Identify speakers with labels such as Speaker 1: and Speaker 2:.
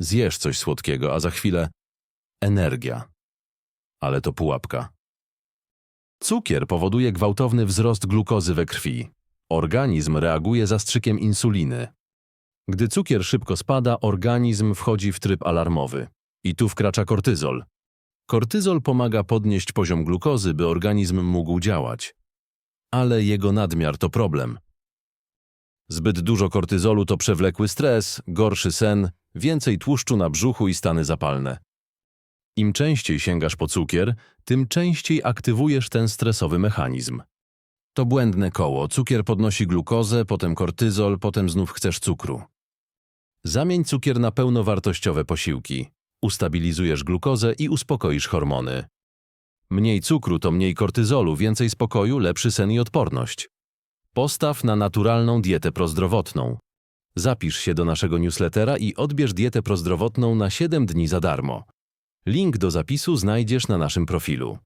Speaker 1: Zjesz coś słodkiego, a za chwilę energia. Ale to pułapka. Cukier powoduje gwałtowny wzrost glukozy we krwi. Organizm reaguje zastrzykiem insuliny. Gdy cukier szybko spada, organizm wchodzi w tryb alarmowy. I tu wkracza kortyzol. Kortyzol pomaga podnieść poziom glukozy, by organizm mógł działać. Ale jego nadmiar to problem. Zbyt dużo kortyzolu to przewlekły stres, gorszy sen, więcej tłuszczu na brzuchu i stany zapalne. Im częściej sięgasz po cukier, tym częściej aktywujesz ten stresowy mechanizm. To błędne koło. Cukier podnosi glukozę, potem kortyzol, potem znów chcesz cukru. Zamień cukier na pełnowartościowe posiłki. Ustabilizujesz glukozę i uspokoisz hormony. Mniej cukru to mniej kortyzolu, więcej spokoju, lepszy sen i odporność. Postaw na naturalną dietę prozdrowotną. Zapisz się do naszego newslettera i odbierz dietę prozdrowotną na 7 dni za darmo. Link do zapisu znajdziesz na naszym profilu.